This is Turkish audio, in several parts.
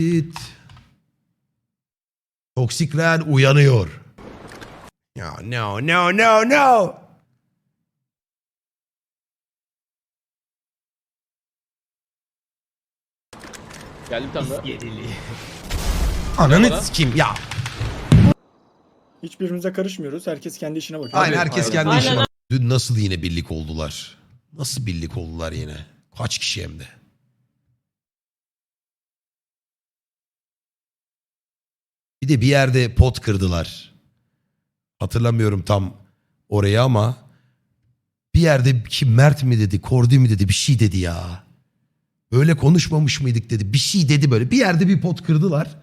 It. Toksik Ren uyanıyor. Ya no no no no. Geldi bir tane daha. Ananı sikeyim ya. Hiçbirimize karışmıyoruz. Herkes kendi işine bakıyor. Aynen herkes aynen. kendi Aynen. işine. Dün nasıl yine birlik oldular? Nasıl birlik oldular yine? Kaç kişi hem de? Bir de bir yerde pot kırdılar. Hatırlamıyorum tam orayı ama bir yerde kim Mert mi dedi, Kordi mi dedi bir şey dedi ya. Öyle konuşmamış mıydık dedi. Bir şey dedi böyle. Bir yerde bir pot kırdılar.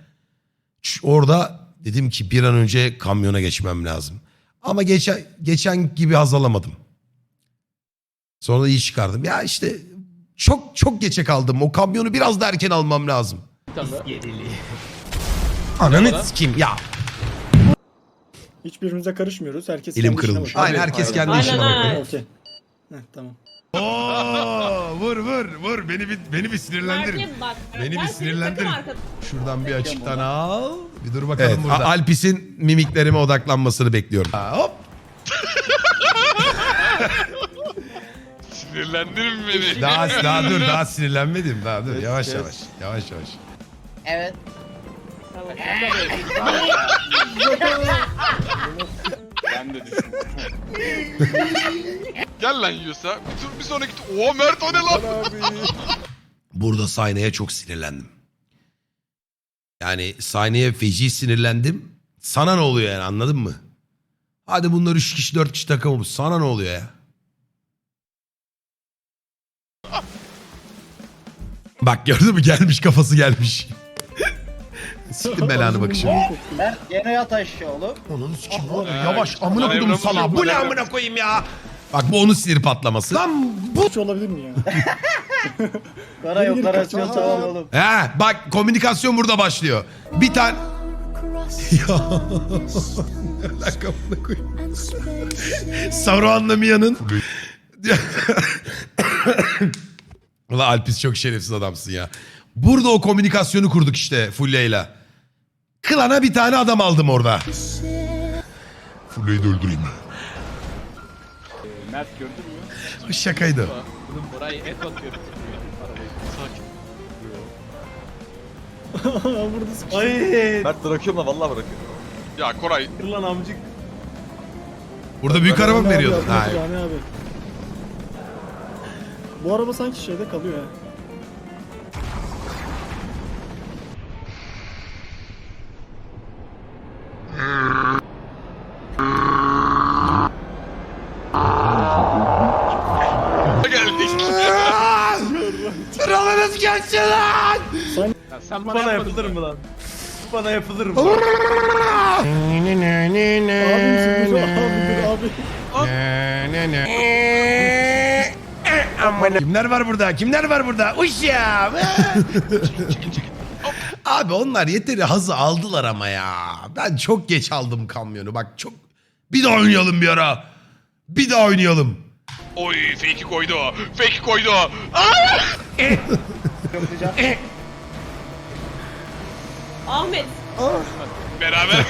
Orada dedim ki bir an önce kamyona geçmem lazım. Ama geçen, geçen gibi haz alamadım. Sonra da iyi çıkardım. Ya işte çok çok geçe kaldım. O kamyonu biraz da erken almam lazım. Daha. Ananı sikeyim ya. Hiçbirimize karışmıyoruz. Herkes Elim kendi işine kırılmış. bakıyor. Aynen herkes kendi Aynen, işine aynen. bakıyor. Okey. Heh, tamam. Oo, vur vur vur beni bir beni bir sinirlendirin. Mert'e bak. Beni bir Ben senin sinirlendirin. takım arkadaşım. Şuradan bir açıktan al. Bir dur bakalım evet, burada. Alpis'in mimiklerime odaklanmasını bekliyorum. Ha, hop. Sinirlendirin beni. Daha daha dur daha sinirlenmedim daha dur yavaş yavaş yavaş yavaş. Evet. Ben de. Gel lan Yusa. Bir, tur, bir sonraki tur. Oo Mert o ne lan? Burada sahneye çok sinirlendim. Yani sahneye feci sinirlendim. Sana ne oluyor yani anladın mı? Hadi bunlar üç kişi dört kişi takım olmuş. Sana ne oluyor ya? Bak gördün mü gelmiş kafası gelmiş. Siktim belanı bak şimdi. Mert gene yat aşağı oğlum. Onun sikim Ee, Yavaş amına Emre sana. bu ne amına koyayım ya? Bak bu onun sinir patlaması. Lan bu. Hiç olabilir mi ya? Kara yok kara yok tamam oğlum. He bak komünikasyon burada başlıyor. Bir tane... ya ne alaka amına koyayım. Sauron'la Mia'nın... Ulan Alpis çok şerefsiz adamsın ya. Burada o komünikasyonu kurduk işte Fulya'yla. Klana bir tane adam aldım orada. Fulya'yı da öldüreyim. Mert gördün mü? Şakaydı. Bunun burayı et atıyor. Arabayı. Sakin. Burada sıkıştı. Mert bırakıyorum da vallahi bırakıyorum. Ya Koray. Dur lan amcık. Burada büyük araba mı veriyordun? yaptı, Ha, Rami abi. Bu araba sanki şeyde kalıyor ya. Sen bana, bana yapılır mı? lan? Bu bana yapılır mı? Abi abi dur abi. Kimler var burada? Kimler var burada? Uşağım. Abi onlar yeteri hazı aldılar ama ya. Ben çok geç aldım kamyonu. Bak çok... Bir daha oynayalım bir ara. Bir daha oynayalım. Oy fake'i koydu o. Fake koydu o. Ahmet. Beraber.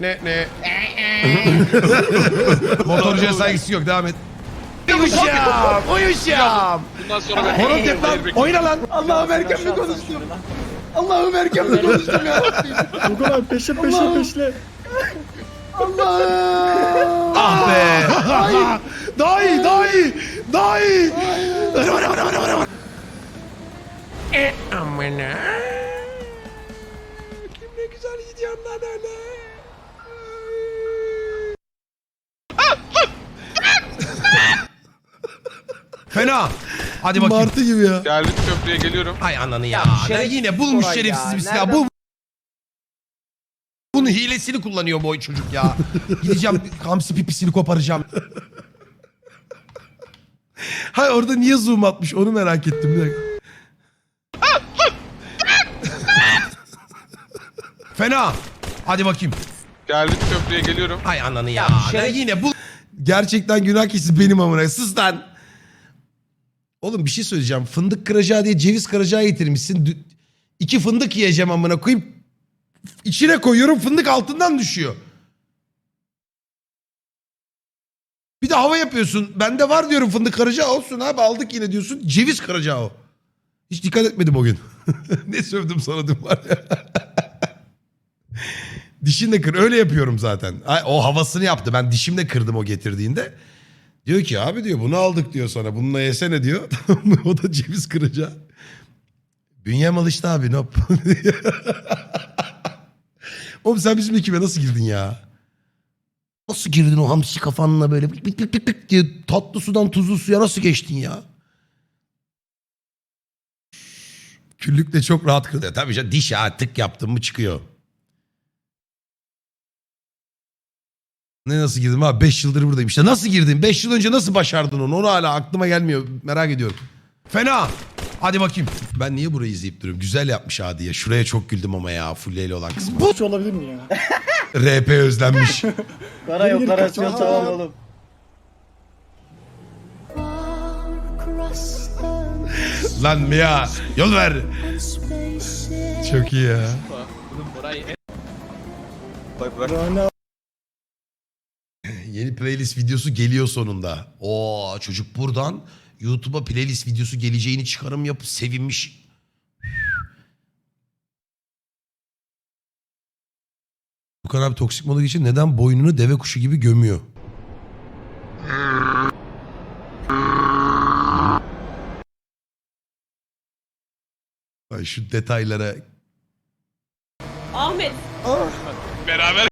ne ne? Motorcuya saygısı yok. Devam et. Uyuşam. Uyuşam. Bundan sonra ben... Horon tep lan. Oyna lan. Allah'ım erken mi konuştum? Allah'ım erken mi konuştum ya? Tugan abi peşle peşle peşle. Ah be. daha iyi, daha iyi. İyi. Vara vara vara vara vara. E amına. Kim ne güzel gidiyor lan öyle. Fena. Hadi bakayım. Martı gibi ya. Geldik köprüye geliyorum. Ay ananı ya. ya yine bulmuş şerefsiz bir silah. Bu bunun hilesini kullanıyor boy çocuk ya. Gideceğim hamsi pipisini koparacağım. Hay orada niye zoom atmış onu merak ettim. Bir dakika. Fena. Hadi bakayım. Geldik köprüye geliyorum. Ay ananı ya. ya yine bu... Gerçekten günah keçisi benim amına. Sus lan. Oğlum bir şey söyleyeceğim. Fındık kıracağı diye ceviz kıracağı getirmişsin. Dü- İki fındık yiyeceğim amına koyayım. İçine koyuyorum fındık altından düşüyor. Bir de hava yapıyorsun. Bende var diyorum fındık kıracağı olsun abi aldık yine diyorsun. Ceviz kıracağı o. Hiç dikkat etmedim o gün. ne sövdüm sana dün var ya. Dişinle kır. Öyle yapıyorum zaten. O havasını yaptı. Ben dişimle kırdım o getirdiğinde. Diyor ki abi diyor bunu aldık diyor sana. Bununla yesene diyor. O da ceviz kıracağı. Bünyem alıştı abi. Nop. Oğlum sen bizim ekibe nasıl girdin ya? Nasıl girdin o hamsi kafanla böyle bik bik bik bik diye tatlı sudan tuzlu suya nasıl geçtin ya? Küllükle çok rahat kırılıyor. Tabii canım diş ya tık yaptın mı çıkıyor. Ne nasıl girdim abi? 5 yıldır buradayım. İşte nasıl girdin? 5 yıl önce nasıl başardın onu? Onu hala aklıma gelmiyor. Merak ediyorum. Fena. Hadi bakayım. Ben niye burayı izleyip duruyorum? Güzel yapmış Hadi ya. Şuraya çok güldüm ama ya. Fulleyli olan kısmı. Bu olabilir mi ya? RP özlenmiş. Geri geri operasyon tamam oğlum. Lan Mia yol ver. Çok iyi ya. Yeni playlist videosu geliyor sonunda. Oo çocuk buradan YouTube'a playlist videosu geleceğini çıkarım yapıp sevinmiş. Bukan abi toksik moda için neden boynunu deve kuşu gibi gömüyor? Ay şu detaylara Ahmet. Beraber.